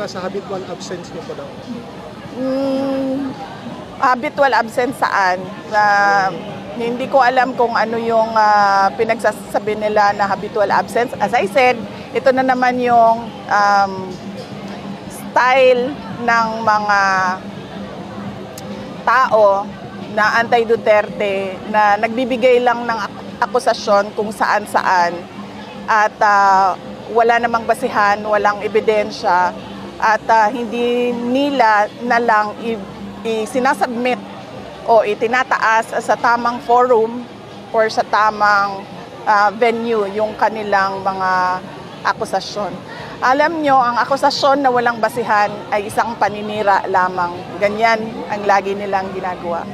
bakla sa habitual absence niyo po daw? Mm, habitual absent saan? Na hindi ko alam kung ano yung ah, pinagsasabi nila na habitual absence. As I said, ito na naman yung um, style ng mga tao na anti-Duterte na nagbibigay lang ng ak- akusasyon kung saan-saan at ah, wala namang basihan, walang ebidensya at ah, hindi nila na lang isinasubmit o itinataas sa tamang forum or sa tamang ah, venue yung kanilang mga akusasyon. Alam nyo, ang akusasyon na walang basihan ay isang paninira lamang. Ganyan ang lagi nilang ginagawa.